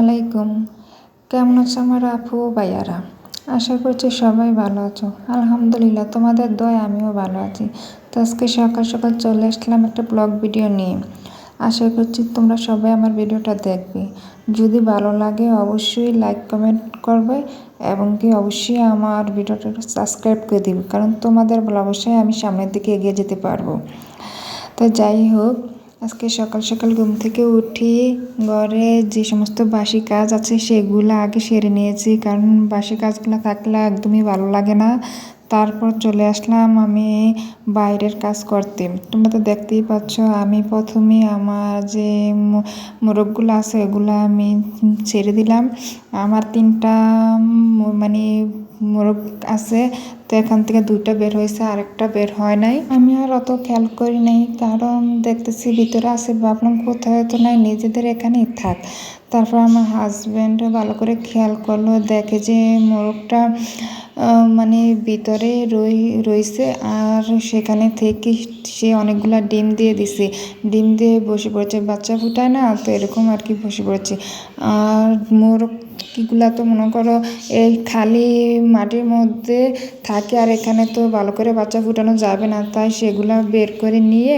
আলাইকুম কেমন আছো আমার আপু ভাইয়ারা? আশা করছি সবাই ভালো আছো। আলহামদুলিল্লাহ, তোমাদের দয় আমিও ভালো আছি। তো আজকে সকাল সকাল চলে আসলাম একটা ব্লগ ভিডিও নিয়ে। আশা করছি তোমরা সবাই আমার ভিডিওটা দেখবে। যদি ভালো লাগে অবশ্যই লাইক কমেন্ট করবে এবং কি অবশ্যই আমার ভিডিওটা সাবস্ক্রাইব করে দিবে। কারণ তোমাদের অবশ্যই আমি সামনের দিকে এগিয়ে যেতে পারব। তো যাই হোক আজকে সকাল সকাল ঘুম থেকে উঠি, ঘরে যে সমস্ত বাসি কাজ আছে সেগুলো আগে সেরে নিয়েছি। কারণ বাসি কাজগুলো থাকলে একদমই ভালো লাগে না। তারপর চলে আসলাম আমি বাইরের কাজ করতে। তোমরা তো দেখতেই পাচ্ছ, আমি প্রথমে আমার যে মোরগগুলো আছে এগুলো আমি ছেড়ে দিলাম। আমার তিনটা মানে মোরগ আছে, তো এখান থেকে দুইটা বের হয়েছে, আরেকটা বের হয় নাই। আমি আর অত খেয়াল করি নাই, কারণ দেখতেছি ভিতরে আছে, ভাবলাম কোথায় তো নাই, নিজেদের এখানেই থাক। তারপর আমার হাজব্যান্ড ভালো করে খেয়াল করল, দেখে যে মোরগটা মানে ভিতরে রই রইসে আর সেখানে থেকে সে অনেকগুলা ডিম দিয়ে দিছে। ডিম দিয়ে বসে পড়েছে। বাচ্চা ফুটায় না, তো এরকম আর কি বসে পড়েছে। আর মোরগ কিগুলা তো মনে করো এই খালি মাটির মধ্যে থাকে আর এখানে তো ভালো করে বাচ্চা ফুটানো যাবে না। তাই সেগুলা বের করে নিয়ে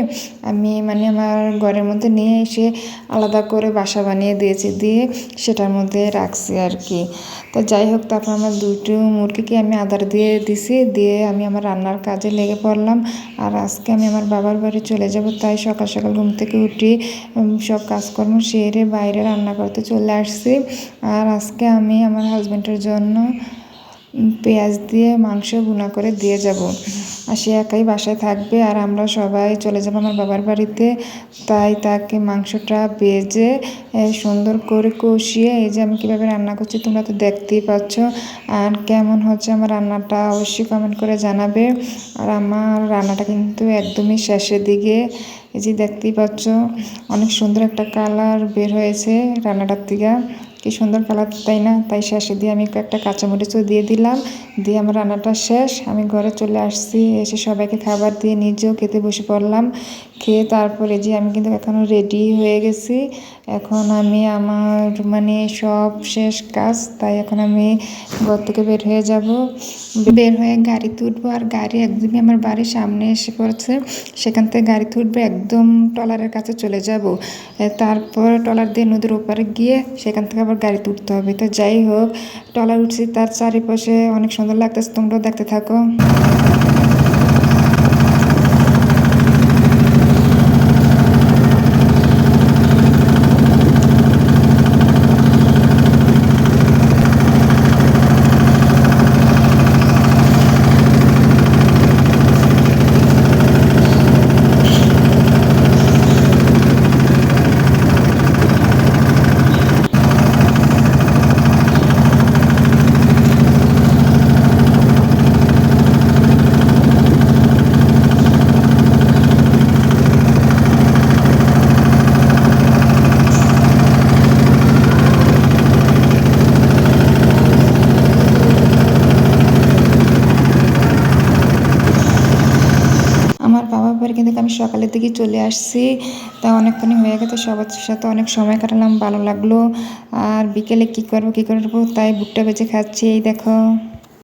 আমি মানে আমার ঘরের মধ্যে নিয়ে এসে আলাদা করে বাসা বানিয়ে দিয়েছি, দিয়ে সেটার মধ্যে রাখছি আর কি। তো যাই হোক, তারপর আমার দুটো মুরগিকে আমি আদার দিয়ে দিছি, দিয়ে আমি আমার রান্নার কাজে লেগে পড়লাম। আর আজকে আমি আমার বাবার বাড়ি চলে যাব, তাই সকাল সকাল ঘুম থেকে উঠি সব কাজকর্ম সেরে বাইরে রান্না করতে চলে আসছি। আর আজকে আমি আমার হাজব্যান্ডের জন্য পেঁয়াজ দিয়ে মাংস ভুনা করে দিয়ে যাব। আর সে একাই বাসায় থাকবে আর আমরা সবাই চলে যাব আমার বাবার বাড়িতে। তাই তাকে মাংসটা বেজে সুন্দর করে কষিয়ে, এই যে আমি কীভাবে রান্না করছি তোমরা তো দেখতেই পাচ্ছ। আর কেমন হচ্ছে আমার রান্নাটা অবশ্যই কমেন্ট করে জানাবে। আর আমার রান্নাটা কিন্তু একদমই শেষের দিকে, এই যে দেখতেই পাচ্ছ, অনেক সুন্দর একটা কালার বের হয়েছে রান্নাটার থেকে। কি সুন্দর কালার তাই না? তাই শেষে দিয়ে আমি একটা কাঁচামরিচও দিয়ে দিলাম। দিয়ে আমার রান্নাটা শেষ। আমি ঘরে চলে আসছি। এসে সবাইকে খাবার দিয়ে নিজেও খেতে বসে পড়লাম। খেয়ে তারপরে যে আমি কিন্তু এখনও রেডি হয়ে গেছি। এখন আমি আমার মানে সব শেষ কাজ, তাই এখন আমি ঘর থেকে বের হয়ে যাব। বের হয়ে গাড়িতে উঠবো আর গাড়ি একদমই আমার বাড়ির সামনে এসে পড়েছে। সেখান থেকে গাড়িতে উঠবো একদম টলারের কাছে চলে যাব। তারপর টলার দিয়ে নদীর ওপারে গিয়ে সেখান থেকে গাড়িতে উঠতে হবে। তো যাই হোক টলার উঠছি, তার চারিপাশে অনেক সুন্দর লাগতেছে, তোমরাও দেখতে থাকো বাবার কিন্তু আমি সকালের দিকে চলে আসছি। তা অনেকক্ষণই হয়ে গেছে, সবার সাথে অনেক সময় কাটালাম, ভালো লাগল। আর বিকেলে কি করব কি করব? তাই ভুট্টা বেঁচে খাচ্ছি, এই দেখো।